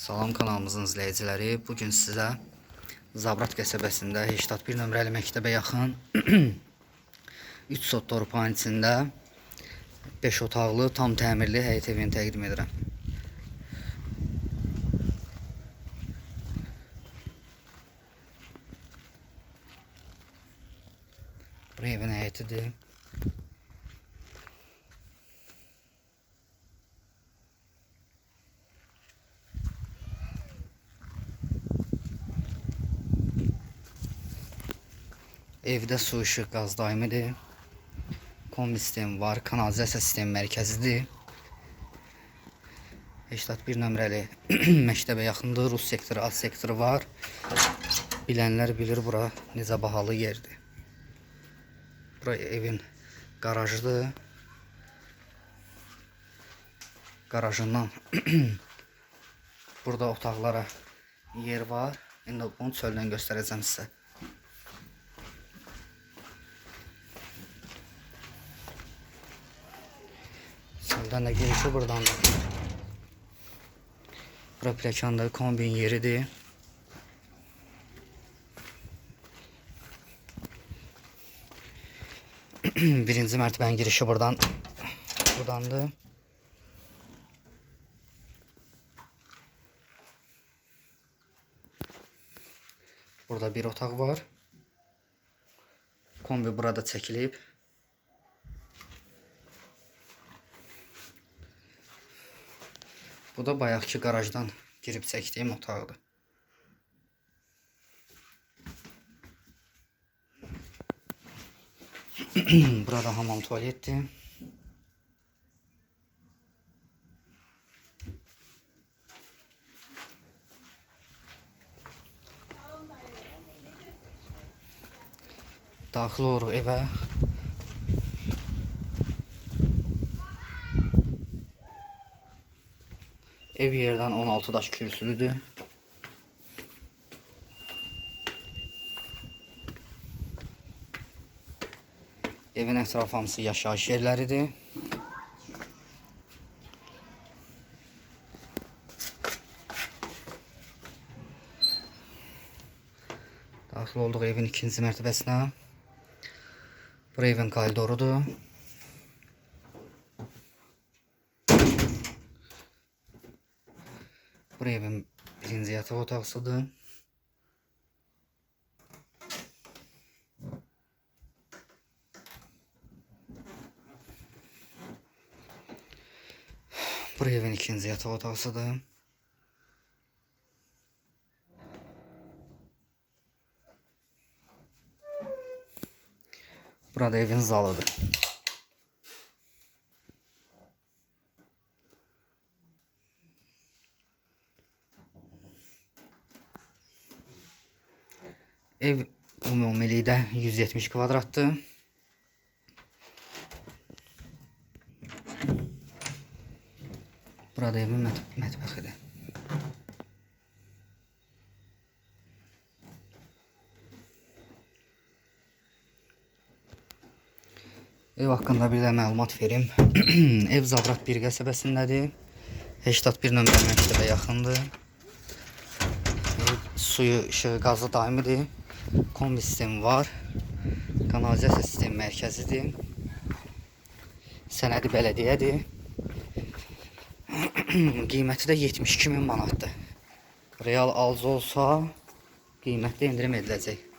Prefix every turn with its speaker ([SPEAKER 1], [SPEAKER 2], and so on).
[SPEAKER 1] Salam kanalımızın izləyiciləri. Bu gün sizə Zabrat qəsəbəsində 81 nömrəli məktəbə yaxın 3 sot torpağın içində 5 otaqlı, tam təmirli həyət evini təqdim edirəm. Bu evin həyətidir. Evdə su, işıq, qaz daimidir. Kombi sistemi var, kanalizasiya sistemi mərkəzidir. 81 nömrəli məktəbə yaxındır, Rus sektoru, az sektoru var. Bilənlər bilir bura necə bahalı yerdir. Bura evin qarajıdır. Qarajından burada otaqlara yer var. İndi bunu çöldən göstərəcəm sizə. Soldan da girişi buradan da. Bura plakanda kombin yeridir. Birinci mərtəbənin girişi buradan buradandır. Burada bir otaq var. Kombi burada çəkilib. Bu da bayaqki qarajdan girib çəkdiyim otaqdır. Burada hamam tualetdir. Daxil oluruq evə. Ev yerdən 16 daş kürsülüdür. Evin ətrafı hamısı yaşayış yerləridir. Daxil olduq evin ikinci mərtəbəsinə. Bura evin koridorudur. Buraya evin birinci yatak otağısıdır. Buraya evin ikinci yatak otağısıdır. Burada evin zalıdır. Ev ümumilikdə 170 kvadratdır. Burada evin mət mətbəxidir. Ev haqqında bir də məlumat verim. Ev Zabrat 1 qəsəbəsindədir. 81 nömrə məktəbə yaxındır. Ev suyu, işığı, qazı daimidir. Kombi sistemi var. Kanalizasiya sistemi mərkəzidir. Sənədi bələdiyyədir. Qiyməti də 72 min manatdır. Real alıcı olsa qiymətdə endirim ediləcək.